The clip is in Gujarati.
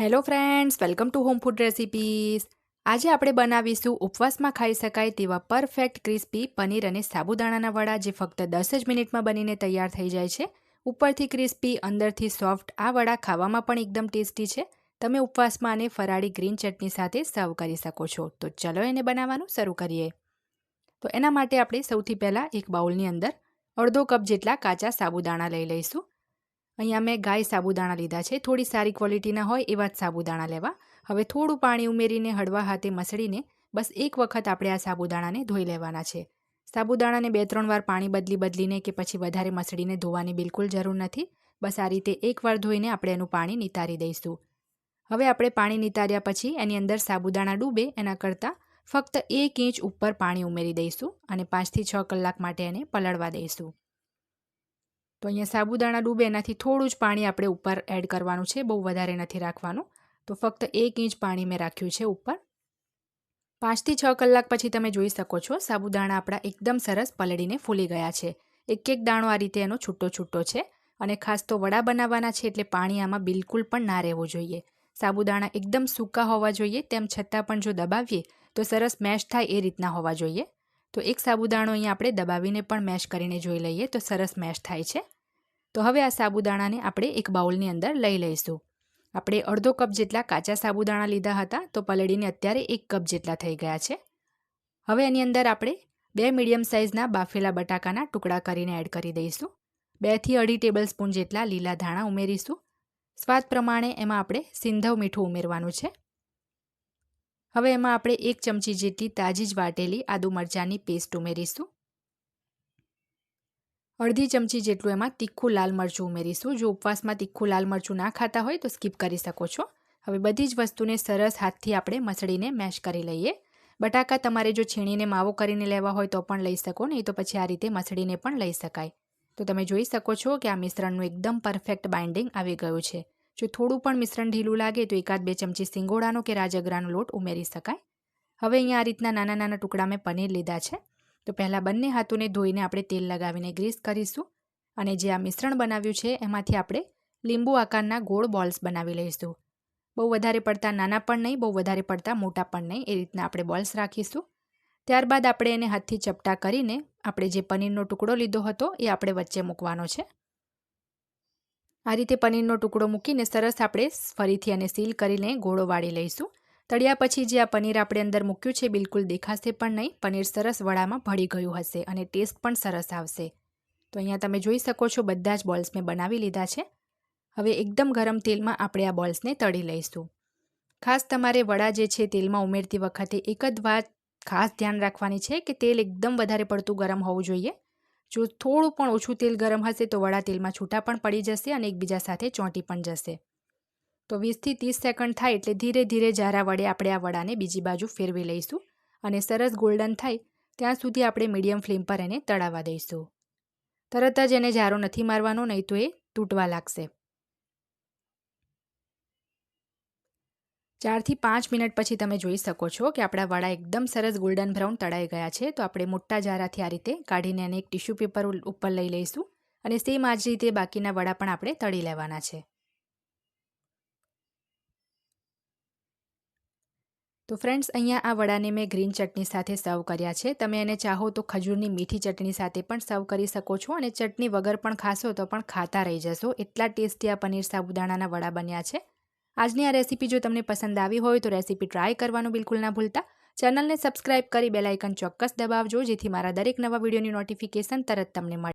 Hello friends welcome to home food recipes આજે આપણે બનાવીશું ઉપવાસમાં ખાઈ શકાય તેવા પરફેક્ટ ક્રિસ્પી પનીર અને સાબુદાણાના વડા, જે ફક્ત દસ જ મિનિટમાં બનીને તૈયાર થઈ જાય છે. ઉપરથી ક્રિસ્પી અંદરથી સોફ્ટ આ વડા ખાવામાં પણ એકદમ ટેસ્ટી છે. તમે ઉપવાસમાં આને ફરાળી ગ્રીન ચટણી સાથે સર્વ કરી શકો છો. તો ચલો એને બનાવવાનું શરૂ કરીએ. તો એના માટે આપણે સૌથી પહેલાં એક બાઉલની અંદર અડધો કપ જેટલા કાચા સાબુદાણા લઈ લઈશું. અહીંયા મેં ગાય સાબુદાણા લીધા છે. થોડી સારી ક્વોલિટીના હોય એવા જ સાબુદાણા લેવા. હવે થોડું પાણી ઉમેરીને હળવા હાથે મસળીને બસ એક વખત આપણે આ સાબુદાણાને ધોઈ લેવાના છે. સાબુદાણાને બે ત્રણ વાર પાણી બદલી બદલીને કે પછી વધારે મસળીને ધોવાની બિલકુલ જરૂર નથી. બસ આ રીતે એકવાર ધોઈને આપણે એનું પાણી નિતારી દઈશું. હવે આપણે પાણી નિતાર્યા પછી એની અંદર સાબુદાણા ડૂબે એના કરતાં ફક્ત એક ઇંચ ઉપર પાણી ઉમેરી દઈશું અને પાંચથી છ કલાક માટે એને પલળવા દઈશું. તો અહીંયા સાબુદાણા ડૂબે, એનાથી થોડું જ પાણી આપણે ઉપર એડ કરવાનું છે, બહુ વધારે નથી રાખવાનું. તો ફક્ત એક ઇંચ પાણી મેં રાખ્યું છે ઉપર. પાંચથી છ કલાક પછી તમે જોઈ શકો છો, સાબુદાણા આપણા એકદમ સરસ પલળીને ફૂલી ગયા છે. એક એક દાણો આ રીતે એનો છૂટો છૂટો છે અને ખાસ તો વડા બનાવવાના છે એટલે પાણી આમાં બિલકુલ પણ ના રહેવું જોઈએ. સાબુદાણા એકદમ સૂકા હોવા જોઈએ, તેમ છતાં પણ જો દબાવીએ તો સરસ મેશ થાય એ રીતના હોવા જોઈએ. તો એક સાબુદાણો અહીંયા આપણે દબાવીને પણ મેશ કરીને જોઈ લઈએ તો સરસ મેશ થાય છે. તો હવે આ સાબુદાણાને આપણે એક બાઉલની અંદર લઈ લઈશું. આપણે અડધો કપ જેટલા કાચા સાબુદાણા લીધા હતા તો પલળીને અત્યારે એક કપ જેટલા થઈ ગયા છે. હવે એની અંદર આપણે બે મીડિયમ સાઇઝના બાફેલા બટાકાના ટુકડા કરીને એડ કરી દઈશું. બેથી અઢી ટેબલ સ્પૂન જેટલા લીલા ધાણા ઉમેરીશું. સ્વાદ પ્રમાણે એમાં આપણે સિંધવ મીઠું ઉમેરવાનું છે. હવે એમાં આપણે એક ચમચી જેટલી તાજી જ વાટેલી આદુ મરચાંની પેસ્ટ ઉમેરીશું. અડધી ચમચી જેટલું એમાં તીખું લાલ મરચું ઉમેરીશું. જો ઉપવાસમાં તીખું લાલ મરચું ના ખાતા હોય તો સ્કીપ કરી શકો છો. હવે બધી જ વસ્તુને સરસ હાથથી આપણે મસળીને મેશ કરી લઈએ. બટાકા તમારે જો છીણીને માવો કરીને લેવા હોય તો પણ લઈ શકો, નહીં તો પછી આ રીતે મસળીને પણ લઈ શકાય. તો તમે જોઈ શકો છો કે આ મિશ્રણનું એકદમ પરફેક્ટ બાઇન્ડિંગ આવી ગયું છે. જો થોડું પણ મિશ્રણ ઢીલું લાગે તો એકાદ બે ચમચી સિંગોડાનો કે રાજગરાનો લોટ ઉમેરી શકાય. હવે અહીંયા આ રીતના નાના નાના ટુકડા મેં પનીર લીધા છે. તો પહેલાં બંને હાથોને ધોઈને આપણે તેલ લગાવીને ગ્રીસ કરીશું. અને જે આ મિશ્રણ બનાવ્યું છે એમાંથી આપણે લીંબુ આકારના ગોળ બોલ્સ બનાવી લઈશું. બહુ વધારે પડતા નાના પણ નહીં, બહુ વધારે પડતા મોટા પણ નહીં, એ રીતના આપણે બોલ્સ રાખીશું. ત્યારબાદ આપણે એને હાથથી ચપટા કરીને આપણે જે પનીરનો ટુકડો લીધો હતો એ આપણે વચ્ચે મૂકવાનો છે. આ રીતે પનીરનો ટુકડો મૂકીને સરસ આપણે ફરીથી અને સીલ કરીને ગોળો વાળી લઈશું. તળ્યા પછી જે આ પનીર આપણે અંદર મૂક્યું છે બિલકુલ દેખાશે પણ નહીં. પનીર સરસ વડામાં ભળી ગયું હશે અને ટેસ્ટ પણ સરસ આવશે. તો અહીંયા તમે જોઈ શકો છો બધા જ બોલ્સ મેં બનાવી લીધા છે. હવે એકદમ ગરમ તેલમાં આપણે આ બોલ્સને તળી લઈશું. ખાસ તમારે વડા જે છે તેલમાં ઉમેરતી વખતે એક જ વાત ખાસ ધ્યાન રાખવાની છે કે તેલ એકદમ વધારે પડતું ગરમ હોવું જોઈએ. જો થોડું પણ ઓછું તેલ ગરમ હશે તો વડા તેલમાં છૂટા પણ પડી જશે અને એકબીજા સાથે ચોંટી પણ જશે. તો વીસથી ત્રીસ સેકન્ડ થાય એટલે ધીરે ધીરે જારા વડે આપણે આ વડાને બીજી બાજુ ફેરવી લઈશું અને સરસ ગોલ્ડન થાય ત્યાં સુધી આપણે મીડિયમ ફ્લેમ પર એને તળાવવા દઈશું. તરત જ એને જારો નથી મારવાનો, નહીં તો એ તૂટવા લાગશે. ચારથી પાંચ મિનિટ પછી તમે જોઈ શકો છો કે આપણા વડા એકદમ સરસ ગોલ્ડન બ્રાઉન તળાઈ ગયા છે. તો આપણે મોટા જારાથી આ રીતે કાઢીને એને એક ટીશ્યુ પેપર ઉપર લઈ લઈશું અને સેમ આ જ રીતે બાકીના વડા પણ આપણે તળી લેવાના છે. તો ફ્રેન્ડ્સ અહીંયા આ વડાને મેં ગ્રીન ચટણી સાથે સર્વ કર્યા છે. તમે એને ચાહો તો ખજૂરની મીઠી ચટણી સાથે પણ સર્વ કરી શકો છો અને ચટણી વગર પણ ખાશો તો પણ ખાતા રહી જશો. એટલા ટેસ્ટી આ પનીર સાબુદાણાના વડા બન્યા છે. આજની આ રેસીપી જો તમને પસંદ આવી હોય તો રેસીપી ટ્રાય કરવાનું બિલકુલ ના ભૂલતા. ચેનલને સબસ્ક્રાઇબ કરી બેલાઇકન ચોક્કસ દબાવજો, જેથી મારા દરેક નવા વિડીયોની નોટિફિકેશન તરત તમને મળે